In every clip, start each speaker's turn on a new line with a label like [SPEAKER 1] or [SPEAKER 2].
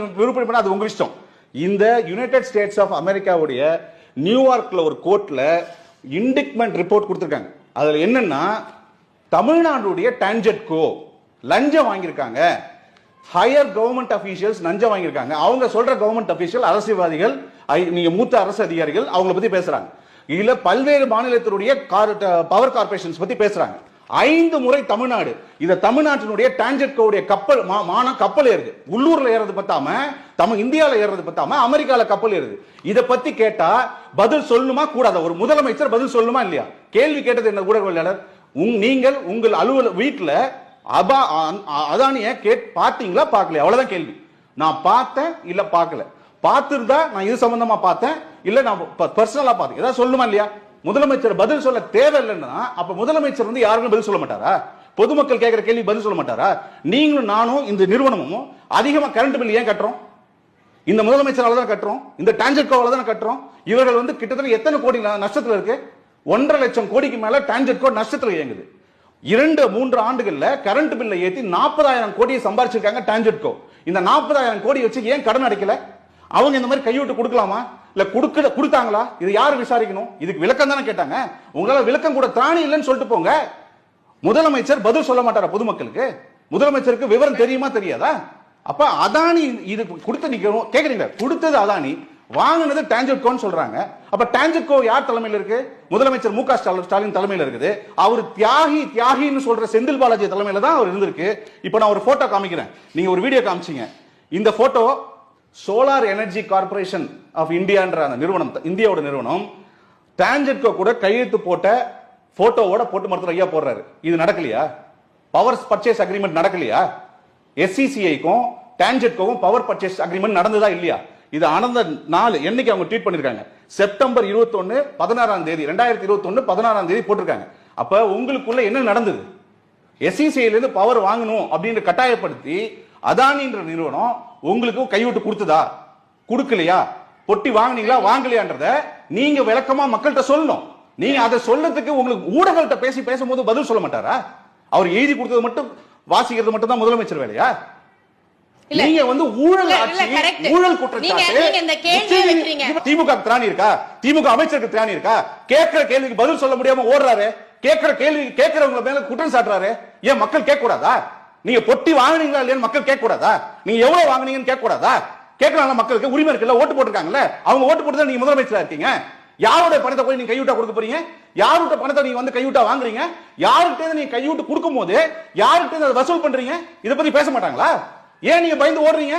[SPEAKER 1] விருப்பம் அது உங்க இஷ்டம். இந்த யுனைடெட் ஸ்டேட்ஸ் ஆஃப் அமெரிக்காவுடைய நியூயார்க்ல ஒரு கோர்ட்ல இண்டிக்மெண்ட் ரிப்போர்ட் கொடுத்திருக்காங்க. அதுல என்னன்னா தமிழ்நாடுடைய டான்ஜெட்கோ லஞ்சம் வாங்கியிருக்காங்க. ஹையர் கவர்மெண்ட் அபிஷியல்ஸ் லஞ்சம் வாங்கியிருக்காங்க. அவங்க சொல்ற கவர்மெண்ட் அபிஷியல் அரசியல்வாதிகள் நீங்க மூத்த அரசு அதிகாரிகள் அவங்கள பத்தி பேசுறாங்க. இதுல பல்வேறு மாநிலத்தினுடைய பவர் கார்பரேஷன்ஸ் பத்தி பேசுறாங்க. ஐந்து முறை தமிழ்நாடு. இதை தமிழ்நாட்டினுடைய டான்ஜெட்கோடைய கப்பல் மா- மானம் கப்பல் ஏறுது. உள்ளூர்ல ஏறது பத்தாம தமிழ் இந்தியாவில் ஏறது பத்தாம அமெரிக்கால கப்பல் ஏறுது. இதை பத்தி கேட்டா பதில் சொல்லணுமா? கூடாத? ஒரு முதலமைச்சர் பதில் சொல்லணுமா இல்லையா? கேள்வி கேட்டது என்ன ஊடகவியலாளர்? உங் நீங்கள் உங்கள் அலுவல வீட்டில் அபா அதானிய கேட் பார்த்தீங்களா? பார்க்கல அவ்வளோதான் கேள்வி. நான் பார்த்தேன் இல்லை பார்க்கல. பார்த்துருந்தா நான் இது சம்பந்தமா பார்த்தேன் இல்லை நான் பர்சனலாக பார்த்தேன். ஏதாவது சொல்லணுமா இல்லையா? முதலமைச்சர் பதில் சொல்ல தேவையில்லைன்னா அப்ப முதலமைச்சர் வந்து யாருக்கும் பதில் சொல்ல மாட்டாரா? பொதுமக்கள் கேட்கிற கேள்வி பதில் சொல்ல மாட்டாரா? நீங்களும் நானும் இந்த நிறுவனமும் அதிகமா கரண்ட் பில் ஏன் கட்டுறோம்? இந்த முதலமைச்சரால் தான் கட்டுறோம்? இந்த டான்ஜெட்கோவால தான் கட்டுறோம்? இவர்கள் வந்து கிட்டத்தட்ட எத்தனை கோடி நஷ்டத்தில் நஷ்டத்துல இருக்கு? ஒன்றரை லட்சம் கோடிக்கு மேல டான்ஜெட்கோ நஷ்டத்துல இயங்குது. இரண்டு மூன்று ஆண்டுகள்ல கரண்ட் பில்லை ஏத்தி நாற்பதாயிரம் கோடியை சம்பாரிச்சிருக்காங்க டான்ஜெட்கோ. இந்த நாற்பதாயிரம் கோடி வச்சு ஏன் கடன் அடைக்கல? அவங்க இந்த மாதிரி கைவிட்டு கொடுக்கலாமா? இல்ல கொடுக்க கொடுத்தாங்களா? இது யாரு விசாரிக்கணும்? இதுக்கு விளக்கம் தானே கேட்டாங்க. உங்களால விளக்கம் கூட திராணி இல்லைன்னு சொல்லிட்டு போங்க. முதலமைச்சர் பதில் சொல்ல மாட்டாரா பொதுமக்களுக்கு? முதலமைச்சருக்கு விவரம் தெரியுமா தெரியாதா? அப்ப அதானி இது கொடுத்து நிக்கணும்? கேக்குறீங்க கொடுத்தது அதானி வாங்கினது டான்ஜெட்கோன்னு சொல்றாங்க. அப்ப டான்ஜெட்கோ யார் தலைமையில் இருக்கு? முதலமைச்சர் மு க ஸ்டாலின் தலைமையில் இருக்குது. அவர் தியாகி தியாகின்னு சொல்ற செந்தில் பாலாஜி தலைமையில தான் அவர் இருந்திருக்கு. இப்போ நான் ஒரு போட்டோ காமிக்கிறேன். நீங்க ஒரு வீடியோ காமிச்சிங்க. இந்த photo solar energy corporation of இந்தியான்ற அந்த நிறுவனம் இந்தியாவோட நிறுவனம் டான்ஜெட்கோ கூட கையெழுத்து போட்ட போட்டோவோட போட்டு மருத்துவர் ஐயா போடுறாரு. இது நடக்கலையா? பவர் பர்ச்சேஸ் அக்ரிமெண்ட் நடக்கலையா? எஸ்சிசிஐக்கும் டான்ஜெட்கோவும் பவர் பர்ச்சேஸ் அக்ரிமெண்ட் நடந்ததா இல்லையா? இது ஆனந்த நாள் என்னைக்கு அவங்க ட்வீட் பண்ணிருக்காங்க? செப்டம்பர் 21 பதினாறாம் தேதி ரெண்டாயிரத்தி இருபத்தொன்னு பதினாறாம் தேதி போட்டிருக்காங்க. அப்ப உங்களுக்குள்ள என்ன நடந்தது? எஸ்சிசிஐல இருந்து பவர் வாங்கணும் அப்படின்னு கட்டாயப்படுத்தி அதானின்ற நிறுவனம் உங்களுக்கு கைவிட்டு கொடுத்ததா? கொடுக்கலையா? பொட்டி வாங்குனீங்களா? வாங்கலையான்றத நீங்க விளக்கமா மக்கள்கிட்ட சொல்லணும். நீங்க அதை சொல்றதுக்கு உங்களுக்கு ஊடகங்கள்ட்ட பேசி பேசும்போது பதில் சொல்ல மாட்டாரா? அவர் எழுதி கொடுத்தது மட்டும் வாசிக்கிறது மட்டும் தான் முதலமைச்சர் வேலையா. நீங்க வந்து ஊழல் ஆட்சி. ஊழல் குற்றச்சாட்டு. திமுக திராணி இருக்கா? திமுக அமைச்சருக்கு திராணி இருக்கா? கேட்கிற கேள்விக்கு பதில் சொல்ல முடியாம ஓடுறாரு? கேட்கிற கேள்வி கேட்கிறவங்க மேல குற்றம் சாட்டுறாரு? ஏன் மக்கள் கேட்க கூடாதா நீங்க பொட்டி வாங்குனீங்களா இல்லையான்னு மக்கள் கேட்க கூடாதா நீங்க எவ்வளவு வாங்குனீங்கன்னு கேட்க கூடாதா கேட்கறாங்க மக்களுக்கு. உரிமை இருக்குல்ல ஓட்டு போட்டிருக்காங்கல்ல? அவங்க ஓட்டு போட்டு தான் நீங்க முதலமைச்சரா இருக்கீங்க. யாரோட பணத்தை போய் நீங்க கையூட்டா கொடுக்க போறீங்க? யாரோட பணத்தை நீங்க வந்து கையூட்டா வாங்குறீங்க? யார்கிட்ட நீங்க கையூட்டு கொடுக்கும் போது யார்கிட்ட அதை வசூல் பண்றீங்க? இதை பத்தி பேச மாட்டாங்களா? ஏன் நீங்க பயந்து ஓடுறீங்க?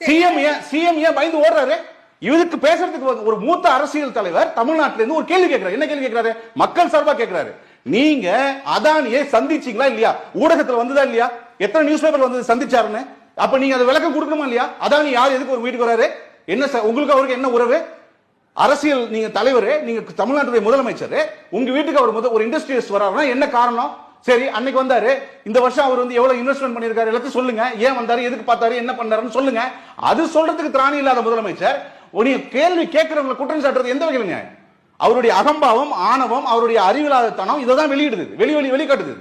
[SPEAKER 1] சிஎம் ஏன் சிஎம் ஏன் பயந்து ஓடுறாரு? இதுக்கு பேசுறதுக்கு ஒரு- மூத்த அரசியல் தலைவர் தமிழ்நாட்டில இருந்து ஒரு கேள்வி கேட்கிறாரு. என்ன கேள்வி கேட்கிறாரு? மக்கள் சார்பா கேட்கிறாரு. நீங்க அதானியை சந்திச்சீங்களா இல்லையா? ஊடகத்துல வந்ததா இல்லையா? எத்தனை நியூஸ் பேப்பர் வந்தது சந்திச்சாருன்னு? அப்ப நீங்க அதை விளக்கம் கொடுக்கணுமா இல்லையா? அதானி யார்? எதுக்கு ஒரு வீட்டுக்கு வராரு? என்ன உங்களுக்கு அவருக்கு என்ன உறவு? அரசியல் நீங்க தலைவர் நீங்க தமிழ்நாட்டுடைய முதலமைச்சர் உங்க வீட்டுக்கு அவர் முதல் ஒரு இண்டஸ்ட்ரியலிஸ்ட் வராருன்னா என்ன காரணம்? சரி அன்னைக்கு வந்தாரு. இந்த வருஷம் அவர் வந்து எவ்வளவு இன்வெஸ்ட்மெண்ட் பண்ணிருக்காரு எல்லாத்தையும் சொல்லுங்க. ஏன் வந்தாரு? எதுக்கு பார்த்தாரு? என்ன பண்ணாருன்னு சொல்லுங்க. அது சொல்றதுக்கு திராணி இல்லாத முதலமைச்சர். நீங்க கேள்வி கேட்கிறவங்களை குற்றம் சாட்டுறது எந்த வகையிலுங்க? அவருடைய அகம்பாவம் ஆணவம் அவருடைய அறிவில்லாதத்தனம் இதை தான் வெளியிடுது. வெளி வெளி வெளிக்காட்டுது.